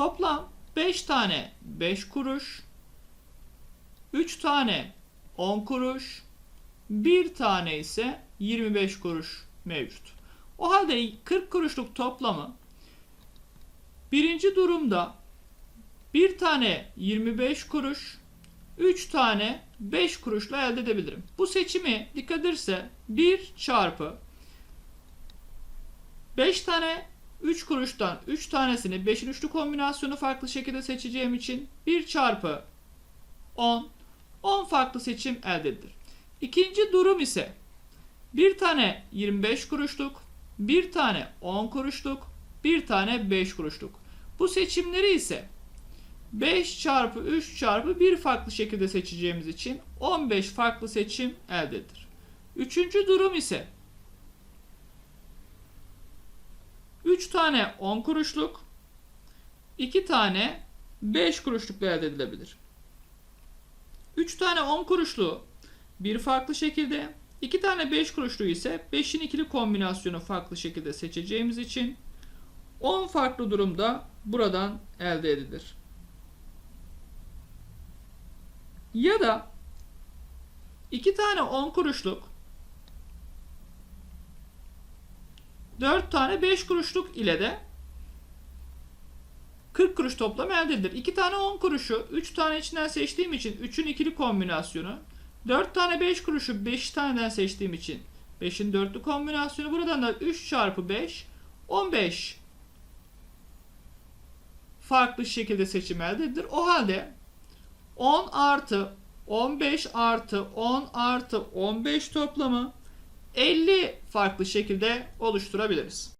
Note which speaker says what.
Speaker 1: Toplam 5 tane 5 kuruş, 3 tane 10 kuruş, 1 tane ise 25 kuruş mevcut. O halde 40 kuruşluk toplamı birinci durumda bir tane 25 kuruş, 3 tane 5 kuruşla elde edebilirim. Bu seçimi dikkat ederse 1 çarpı 5 tane 3 kuruştan 3 tanesini 5'in üçlü kombinasyonu farklı şekilde seçeceğim için 1 çarpı 10 10 farklı seçim elde edilir. İkinci durum ise bir tane 25 kuruşluk, bir tane 10 kuruşluk, bir tane 5 kuruşluk. Bu seçimleri ise 5 çarpı 3 çarpı 1 farklı şekilde seçeceğimiz için 15 farklı seçim elde edilir. Üçüncü durum ise 3 tane 10 kuruşluk, 2 tane 5 kuruşluk elde edilebilir. 3 tane 10 kuruşluğu bir farklı şekilde, 2 tane 5 kuruşluğu ise 5'in ikili kombinasyonu farklı şekilde seçeceğimiz için 10 farklı durumda buradan elde edilir. Ya da 2 tane 10 kuruşluk 4 tane 5 kuruşluk ile de 40 kuruş toplam elde edilir. 2 tane 10 kuruşu 3 tane içinden seçtiğim için 3'ün ikili kombinasyonu 4 tane 5 kuruşu 5 taneden seçtiğim için 5'in dörtlü kombinasyonu buradan da 3 çarpı 5 15 farklı şekilde seçim elde edilir. O halde 10 artı 15 artı 10 artı 15 toplamı 50 farklı şekilde oluşturabiliriz.